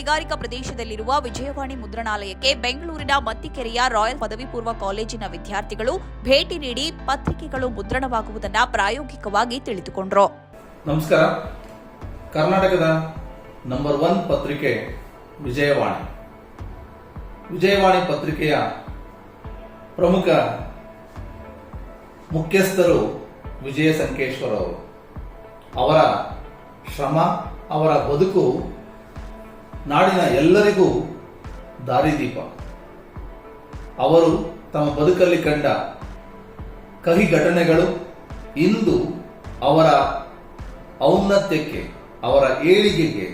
ಕೈಗಾರಿಕಾ ಪ್ರದೇಶದಲ್ಲಿರುವ ವಿಜಯವಾಣಿ ಮುದ್ರಣಾಲಯಕ್ಕೆ ಬೆಂಗಳೂರಿನ ಮತ್ತಿಕೆರೆಯ ರಾಯಲ್ ಪದವಿ ಪೂರ್ವ ಕಾಲೇಜಿನ ವಿದ್ಯಾರ್ಥಿಗಳು ಭೇಟಿ ನೀಡಿ ಪತ್ರಿಕೆಗಳು ಮುದ್ರಣವಾಗುವುದನ್ನು ಪ್ರಾಯೋಗಿಕವಾಗಿ ತಿಳಿದುಕೊಂಡರು. ನಮಸ್ಕಾರ. ಕರ್ನಾಟಕದ ನಂಬರ್ ಒನ್ ಪತ್ರಿಕೆ ವಿಜಯವಾಣಿ. ವಿಜಯವಾಣಿ ಪತ್ರಿಕೆಯ ಪ್ರಮುಖ ಮುಖ್ಯಸ್ಥರು ವಿಜಯ ಸಂಕೇಶ್ವರ ಅವರು. ಅವರ ಶ್ರಮ, ಅವರ ಬದುಕು ನಾಡಿನ ಎಲ್ಲರಿಗೂ ದಾರಿದೀಪ ಅವರು ತಮ್ಮ ಬದುಕಲ್ಲಿ ಕಂಡ ಕಹಿ ಘಟನೆಗಳು ಇಂದು ಅವರ ಔನ್ನತ್ಯಕ್ಕೆ, ಅವರ ಏಳಿಗೆಗೆ,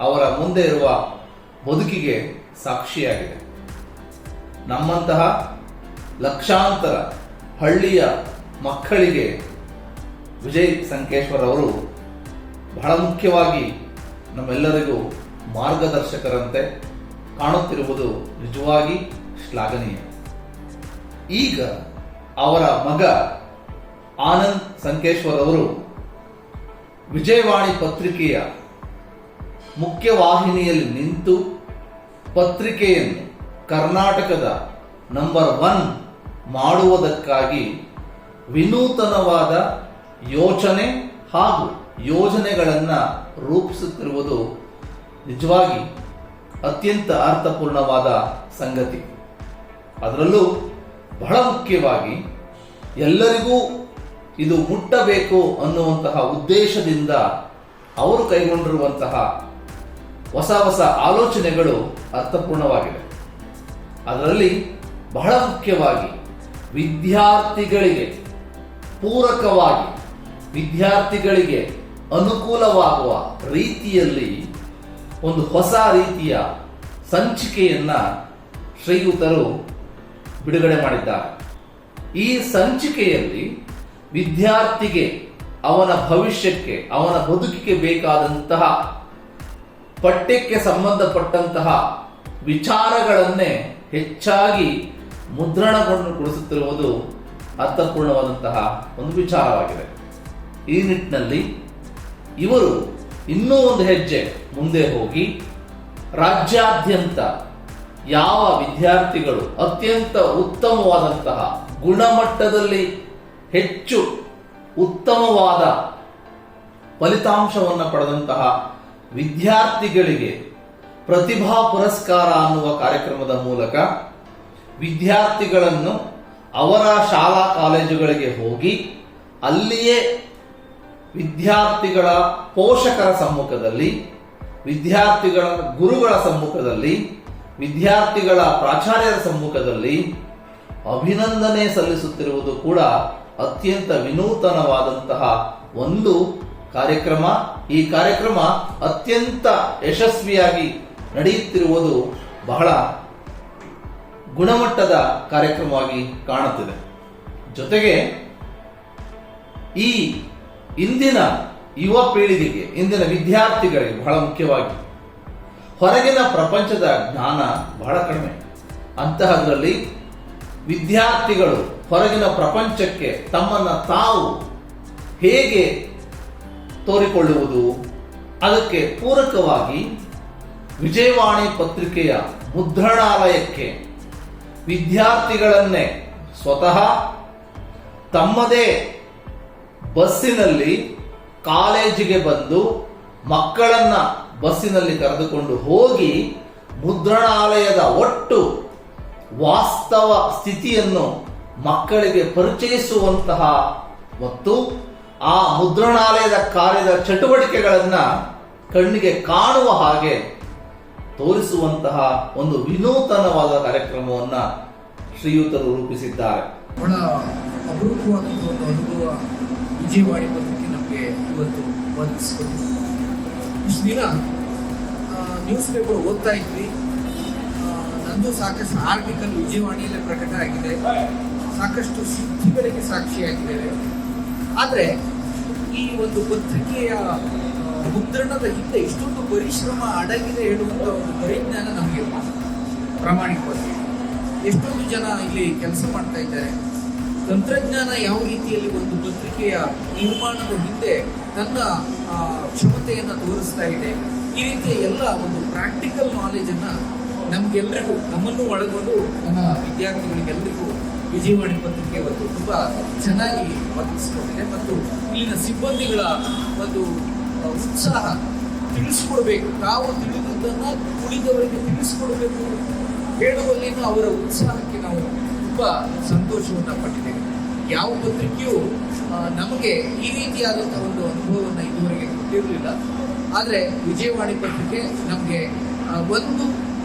ಅವರ ಮುಂದೆ ಇರುವ ಬದುಕಿಗೆ ಸಾಕ್ಷಿಯಾಗಿದೆ. ನಮ್ಮಂತಹ ಲಕ್ಷಾಂತರ ಹಳ್ಳಿಯ ಮಕ್ಕಳಿಗೆ ವಿಜಯ್ ಸಂಕೇಶ್ವರ್ ಅವರು ಬಹಳ ಮುಖ್ಯವಾಗಿ ನಮ್ಮೆಲ್ಲರಿಗೂ ಮಾರ್ಗದರ್ಶಕರಂತೆ ಕಾಣುತ್ತಿರುವುದು ನಿಜವಾಗಿ ಶ್ಲಾಘನೀಯ. ಈಗ ಅವರ ಮಗ ಆನಂದ್ ಸಂಕೇಶ್ವರ್ ಅವರು ವಿಜಯವಾಣಿ ಪತ್ರಿಕೆಯ ಮುಖ್ಯವಾಹಿನಿಯಲ್ಲಿ ನಿಂತು ಪತ್ರಿಕೆಯನ್ನು ಕರ್ನಾಟಕದ ನಂಬರ್ ಒನ್ ಮಾಡುವುದಕ್ಕಾಗಿ ವಿನೂತನವಾದ ಯೋಚನೆ ಹಾಗೂ ಯೋಜನೆಗಳನ್ನು ರೂಪಿಸುತ್ತಿರುವುದು ನಿಜವಾಗಿ ಅತ್ಯಂತ ಅರ್ಥಪೂರ್ಣವಾದ ಸಂಗತಿ. ಅದರಲ್ಲೂ ಬಹಳ ಮುಖ್ಯವಾಗಿ ಎಲ್ಲರಿಗೂ ಇದು ಮುಟ್ಟಬೇಕು ಅನ್ನುವಂತಹ ಉದ್ದೇಶದಿಂದ ಅವರು ಕೈಗೊಂಡಿರುವಂತಹ ಹೊಸ ಹೊಸ ಆಲೋಚನೆಗಳು ಅರ್ಥಪೂರ್ಣವಾಗಿವೆ. ಅದರಲ್ಲಿ ಬಹಳ ಮುಖ್ಯವಾಗಿ ವಿದ್ಯಾರ್ಥಿಗಳಿಗೆ ಪೂರಕವಾಗಿ ವಿದ್ಯಾರ್ಥಿಗಳಿಗೆ ಅನುಕೂಲವಾಗುವ ರೀತಿಯಲ್ಲಿ ಒಂದು ಹೊಸ ರೀತಿಯ ಸಂಚಿಕೆಯನ್ನ ಶ್ರೀಯುತರು ಬಿಡುಗಡೆ ಮಾಡಿದ್ದಾರೆ. ಈ ಸಂಚಿಕೆಯಲ್ಲಿ ವಿದ್ಯಾರ್ಥಿಗೆ ಅವನ ಭವಿಷ್ಯಕ್ಕೆ, ಅವನ ಬದುಕಿಗೆ ಬೇಕಾದಂತಹ ಪಠ್ಯಕ್ಕೆ ಸಂಬಂಧಪಟ್ಟಂತಹ ವಿಚಾರಗಳನ್ನೇ ಹೆಚ್ಚಾಗಿ ಮುದ್ರಣಗೊಳಿಸುತ್ತಿರುವುದು ಅರ್ಥಪೂರ್ಣವಾದಂತಹ ಒಂದು ವಿಚಾರವಾಗಿದೆ. ಈ ನಿಟ್ಟಿನಲ್ಲಿ ಇವರು ಇನ್ನೂ ಒಂದು ಹೆಜ್ಜೆ ಮುಂದೆ ಹೋಗಿ ರಾಜ್ಯಾದ್ಯಂತ ಯಾವ ವಿದ್ಯಾರ್ಥಿಗಳು ಅತ್ಯಂತ ಉತ್ತಮವಾದಂತಹ ಗುಣಮಟ್ಟದಲ್ಲಿ ಹೆಚ್ಚು ಉತ್ತಮವಾದ ಫಲಿತಾಂಶವನ್ನು ಪಡೆದಂತಹ ವಿದ್ಯಾರ್ಥಿಗಳಿಗೆ ಪ್ರತಿಭಾ ಪುರಸ್ಕಾರ ಅನ್ನುವ ಕಾರ್ಯಕ್ರಮದ ಮೂಲಕ ವಿದ್ಯಾರ್ಥಿಗಳನ್ನು ಅವರ ಶಾಲಾ ಕಾಲೇಜುಗಳಿಗೆ ಹೋಗಿ ಅಲ್ಲಿಯೇ ವಿದ್ಯಾರ್ಥಿಗಳ ಪೋಷಕರ ಸಮ್ಮುಖದಲ್ಲಿ, ವಿದ್ಯಾರ್ಥಿಗಳ ಗುರುಗಳ ಸಮ್ಮುಖದಲ್ಲಿ, ವಿದ್ಯಾರ್ಥಿಗಳ ಪ್ರಾಚಾರ್ಯರ ಸಮ್ಮುಖದಲ್ಲಿ ಅಭಿನಂದನೆ ಸಲ್ಲಿಸುತ್ತಿರುವುದು ಕೂಡ ಅತ್ಯಂತ ವಿನೂತನವಾದಂತಹ ಒಂದು ಕಾರ್ಯಕ್ರಮ. ಈ ಕಾರ್ಯಕ್ರಮ ಅತ್ಯಂತ ಯಶಸ್ವಿಯಾಗಿ ನಡೆಯುತ್ತಿರುವುದು ಬಹಳ ಗುಣಮಟ್ಟದ ಕಾರ್ಯಕ್ರಮವಾಗಿ ಕಾಣುತ್ತಿದೆ. ಜೊತೆಗೆ ಈ ಇಂದಿನ ಯುವ ಪೀಳಿಗೆಗೆ, ಇಂದಿನ ವಿದ್ಯಾರ್ಥಿಗಳಿಗೆ ಬಹಳ ಮುಖ್ಯವಾಗಿ ಹೊರಗಿನ ಪ್ರಪಂಚದ ಜ್ಞಾನ ಬಹಳ ಕಡಿಮೆ. ಅಂತಹದ್ರಲ್ಲಿ ವಿದ್ಯಾರ್ಥಿಗಳು ಹೊರಗಿನ ಪ್ರಪಂಚಕ್ಕೆ ತಮ್ಮನ್ನು ತಾವು ಹೇಗೆ ತೋರಿಕೊಳ್ಳುವುದು, ಅದಕ್ಕೆ ಪೂರಕವಾಗಿ ವಿಜಯವಾಣಿ ಪತ್ರಿಕೆಯ ಮುದ್ರಣಾಲಯಕ್ಕೆ ವಿದ್ಯಾರ್ಥಿಗಳನ್ನೇ ಸ್ವತಃ ತಮ್ಮದೇ ಬಸ್ಸಿನಲ್ಲಿ ಕಾಲೇಜಿಗೆ ಬಂದು ಮಕ್ಕಳನ್ನ ಬಸ್ಸಿನಲ್ಲಿ ಕರೆದುಕೊಂಡು ಹೋಗಿ ಮುದ್ರಣಾಲಯದ ಒಟ್ಟು ವಾಸ್ತವ ಸ್ಥಿತಿಯನ್ನು ಮಕ್ಕಳಿಗೆ ಪರಿಚಯಿಸುವಂತಹ ಮತ್ತು ಆ ಮುದ್ರಣಾಲಯದ ಕಾರ್ಯದ ಚಟುವಟಿಕೆಗಳನ್ನ ಕಣ್ಣಿಗೆ ಕಾಣುವ ಹಾಗೆ ತೋರಿಸುವಂತಹ ಒಂದು ವಿನೂತನವಾದ ಕಾರ್ಯಕ್ರಮವನ್ನ ಶ್ರೀಯುತರು ರೂಪಿಸಿದ್ದಾರೆ. ಬಹಳ ಅಪರೂಪವಾದಂತಹ ಒಂದು ಅನುಭವ ವಿಜಯವಾಣಿ ಪತ್ರಿಕೆ ನಮಗೆ ಇವತ್ತು ಒದಗಿಸಿಕೊಟ್ಟಿದೆ ಇಷ್ಟು ದಿನ ನ್ಯೂಸ್ ಪೇಪರ್ ಓದ್ತಾ ಇದ್ವಿ. ನಂದು ಸಾಕಷ್ಟು ಆರ್ಟಿಕಲ್ ವಿಜಯವಾಣಿಯಲ್ಲಿ ಪ್ರಕಟ ಆಗಿದೆ. ಸಾಕಷ್ಟು ಸಿದ್ಧಿಗಳಿಗೆ ಸಾಕ್ಷಿಯಾಗಿದ್ದೇವೆ. ಆದರೆ, ಈ ಒಂದು ಪತ್ರಿಕೆಯ ಮುದ್ರಣದ ಹಿಂದೆ ಇಷ್ಟೊಂದು ಪರಿಶ್ರಮ ಅಡಗಿದೆ ಹೇಳುವಂಥ ಒಂದು ಪರಿಜ್ಞಾನ ನಮಗೆ ಪ್ರಾಮಾಣಿಕವಾಗಿ. ಎಷ್ಟೊಂದು ಜನ ಇಲ್ಲಿ ಕೆಲಸ ಮಾಡ್ತಾ ಇದ್ದಾರೆ. ತಂತ್ರಜ್ಞಾನ ಯಾವ ರೀತಿಯಲ್ಲಿ ಒಂದು ಪತ್ರಿಕೆಯ ನಿರ್ಮಾಣದ ಹಿಂದೆ ತನ್ನ ಕ್ಷಮತೆಯನ್ನು ತೋರಿಸ್ತಾ ಇದೆ. ಈ ರೀತಿಯ ಎಲ್ಲ ಒಂದು ಪ್ರಾಕ್ಟಿಕಲ್ ನಾಲೆಜನ್ನು ನಮಗೆಲ್ಲರಿಗೂ ನಮ್ಮನ್ನು ಒಳಗೊಂಡು ನನ್ನ ವಿದ್ಯಾರ್ಥಿಗಳಿಗೆಲ್ಲರಿಗೂ ವಿಜಯವಾಣಿ ಪತ್ರಿಕೆ ಒಂದು ತುಂಬ ಚೆನ್ನಾಗಿ ಒದಗಿಸಿಕೊಟ್ಟಿದೆ ಮತ್ತು ಇಲ್ಲಿನ ಸಿಬ್ಬಂದಿಗಳ ಒಂದು ಉತ್ಸಾಹ ತಿಳಿಸ್ಕೊಡ್ಬೇಕು. ತಾವು ತಿಳಿದುದನ್ನು ಉಳಿದವರಿಗೆ ತಿಳಿಸ್ಕೊಡ್ಬೇಕು. ಹೇಳುವಲ್ಲಿನ ಅವರ ಉತ್ಸಾಹಕ್ಕೆ ನಾವು ತುಂಬ ಸಂತೋಷವನ್ನು ಪಟ್ಟಿದೆ. ಯಾವ ಪತ್ರಿಕೆಯೂ ನಮಗೆ ಈ ರೀತಿಯಾದಂಥ ಒಂದು ಅನುಭವವನ್ನು ಇದುವರೆಗೆ ಕೊಟ್ಟಿರಲಿಲ್ಲ. ಆದರೆ ವಿಜಯವಾಣಿ ಪತ್ರಿಕೆ ನಮಗೆ ಒಂದು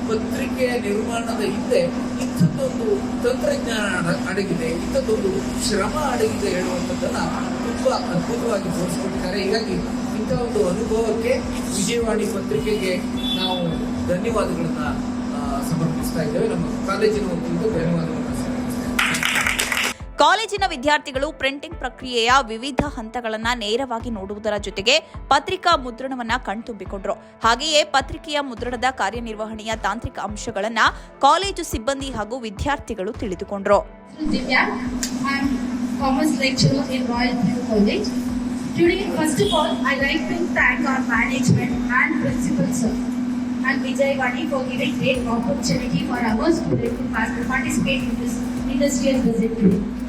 ಪತ್ರಿಕೆಯ ನಿರ್ಮಾಣದ ಹಿಂದೆ ಇಂಥದ್ದೊಂದು ತಂತ್ರಜ್ಞಾನ ಅಡ- ಅಡಗಿದೆ, ಇಂಥದ್ದೊಂದು ಶ್ರಮ ಅಡಗಿದೆ ಹೇಳುವಂಥದ್ದನ್ನ ತುಂಬ ಅದ್ಭುತವಾಗಿ ತೋರಿಸ್ಕೊಟ್ಟಿದ್ದಾರೆ. ಹೀಗಾಗಿ ಇಂಥ ಒಂದು ಅನುಭವಕ್ಕೆ ವಿಜಯವಾಣಿ ಪತ್ರಿಕೆಗೆ ನಾವು ಧನ್ಯವಾದಗಳನ್ನು ಸಮರ್ಪಿಸ್ತಾ ಇದ್ದೇವೆ. ನಮ್ಮ ಕಾಲೇಜಿನ ಒಂದು ಇದ್ದೇವೆ ಕಾಲೇಜಿನ ವಿದ್ಯಾರ್ಥಿಗಳು ಪ್ರಿಂಟಿಂಗ್ ಪ್ರಕ್ರಿಯೆಯ ವಿವಿಧ ಹಂತಗಳನ್ನು ನೇರವಾಗಿ ನೋಡುವುದರ ಜೊತೆಗೆ ಪತ್ರಿಕಾ ಮುದ್ರಣವನ್ನ ಕಣ್ತುಂಬಿಕೊಂಡ್ರು ಹಾಗೆಯೇ ಪತ್ರಿಕೆಯ ಮುದ್ರಣದ ಕಾರ್ಯನಿರ್ವಹಣೆಯ ತಾಂತ್ರಿಕ ಅಂಶಗಳನ್ನ ಕಾಲೇಜು ಸಿಬ್ಬಂದಿ ಹಾಗೂ ವಿದ್ಯಾರ್ಥಿಗಳು ತಿಳಿದುಕೊಂಡ್ರು industrial visit today.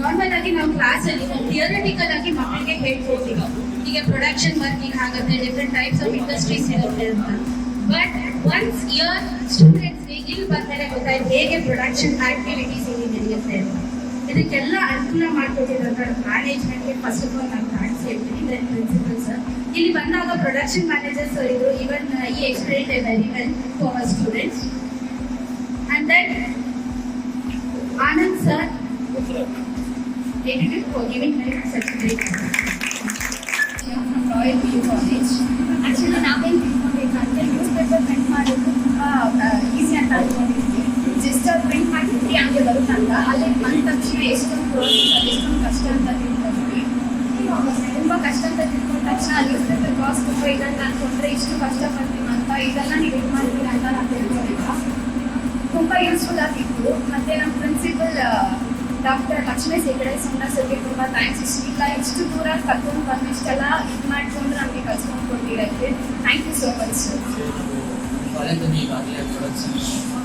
ನಾರ್ಮಲ್ ಆಗಿ ನಾವು ಕ್ಲಾಸ್ ಅಲ್ಲಿ ಥಿಯರಿಟಿಕಲ್ ಆಗಿ ಮಕ್ಕಳಿಗೆ ಹೇಳ್ಕೊಡ್ತೀವಿ ಈಗ. ಪ್ರೊಡಕ್ಷನ್ ವರ್ಕಿಂಗ್ ಆಗುತ್ತೆ ಡಿಫ್ರೆಂಟ್ ಟೈಪ್ಸ್ ಆಫ್ ಇಂಡಸ್ಟ್ರೀಸ್ ಇರುತ್ತೆ ಅಂತ. ಬಟ್ ಒನ್ಸ್ ಇಯರ್ ಸ್ಟೂಡೆಂಟ್ಸ್ಗೆ ಇಲ್ಲಿ ಬಂದರೆ ಗೊತ್ತಾಯ್ತು ಹೇಗೆ ಪ್ರೊಡಕ್ಷನ್ ಆಕ್ಟಿವಿಟೀಸ್ ಇಲ್ಲಿ ನಡೆಯುತ್ತೆ ಅಂತ. ಇದಕ್ಕೆಲ್ಲ ಅನುಕೂಲ ಮಾಡಿಕೊಟ್ಟಿರೋಂಥ ಮ್ಯಾನೇಜ್ಮೆಂಟ್ಗೆ ಫಸ್ಟ್ ಆಫ್ ಆಲ್ ನಾನು ಥ್ಯಾಂಕ್ಸ್ ಹೇಳ್ತೀನಿ ದೆನ್ ಪ್ರಿನ್ಸಿಪಲ್ ಸರ್ ಇಲ್ಲಿ ಬಂದಾಗ ಪ್ರೊಡಕ್ಷನ್ ಮ್ಯಾನೇಜರ್ ಸರ್ ಇದ್ರು ಇವನ್ ಈ explain very well to our students and then Anand sir edited for giving her such a great from Royal View College. Actually ನಾವೇನು news paper print ಮಾಡೋದು ತುಂಬ easy ಅಂತ ಅಂದ್ಕೊಂಡಿದ್ವಿ just print ಮಾಡಿದ್ವಿ ಹಂಗೆ ಅಲ್ಲಿ ಬಂದ ತಕ್ಷಣ ಎಷ್ಟೊಂದು ಪ್ರೋಸೆಸ್ ಅದು ಎಷ್ಟೊಂದು ಕಷ್ಟ ಅಂತ ತಿಳ್ಕೊಂಡ್ವಿ ತುಂಬ ಕಷ್ಟ ಅಂತ ತಿಳ್ಕೊಂಡ ತಕ್ಷಣ ನ್ಯೂಸ್ ಪೇಪರ್ ಕಾಸ್ಟ್ ತುಂಬ ನಾನು ಅನ್ಕೊಂಡ್ರೆ ಇಷ್ಟು ಕಷ್ಟಪಡ್ತೀವಿ ಅಂತ ಇದೆಲ್ಲ ನೀವು ಇದು ಮಾಡ್ತೀರಾ ಅಂತ ನಾವು ತಿಳ್ಕೊಂಡಿಲ್ಲ. ತುಂಬ ಯೂಸ್ಫುಲ್ ಆಗಿತ್ತು. ಮತ್ತು ನಮ್ಮ ಪ್ರಿನ್ಸಿಪಲ್ ಡಾಕ್ಟರ್ ಲಕ್ಷ್ಮೀ ಹೆಗಡೆ ಸುಮ್ಮನೆ ಸರ್ಗೆ ತುಂಬ ಥ್ಯಾಂಕ್ಸ್ ಇಷ್ಟಿಲ್ಲ ಇಷ್ಟು ದೂರ ಕರ್ಕೊಂಡು ಬಂದು ಇಷ್ಟೆಲ್ಲ ಇದು ಮಾಡಿಕೊಂಡು ನಮಗೆ ಕಲ್ಸ್ಕೊಂಡು ಕೊಟ್ಟಿರೋಕ್ಕೆ thank you so much sir ಕಾಲೇಜಲ್ಲಿ ಈಗಾಗಲೇ ಪ್ರೊಡಕ್ಷನ್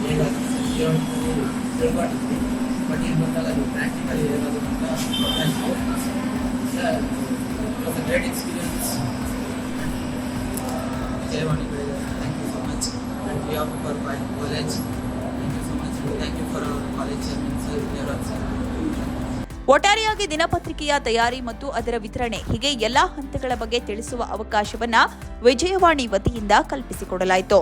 ಹೇಗಾಗುತ್ತೆ ಥಿಯರಿಟಿಕಲ್ ತಿಳ್ಕೊಂಡಿದ್ವಿ ಬಟ್ ಇಲ್ಲಿ ಬಂದಾಗ ಅದು ಪ್ರಾಕ್ಟಿಕಲ್ ಇರೋದು ಅಂತ great experience Vijayavani thank you so much and we of for my college thank you so much thank you for our college chairman sir Vidyaraj sir ಒಟ್ಟಾರೆಯಾಗಿ ದಿನಪತ್ರಿಕೆಯ ತಯಾರಿ ಮತ್ತು ಅದರ ವಿತರಣೆ ಹೀಗೆ ಎಲ್ಲಾ ಹಂತಗಳ ಬಗ್ಗೆ ತಿಳಿಸುವ ಅವಕಾಶವನ್ನ ವಿಜಯವಾಣಿ ವತಿಯಿಂದ ಕಲ್ಪಿಸಿಕೊಡಲಾಯಿತು.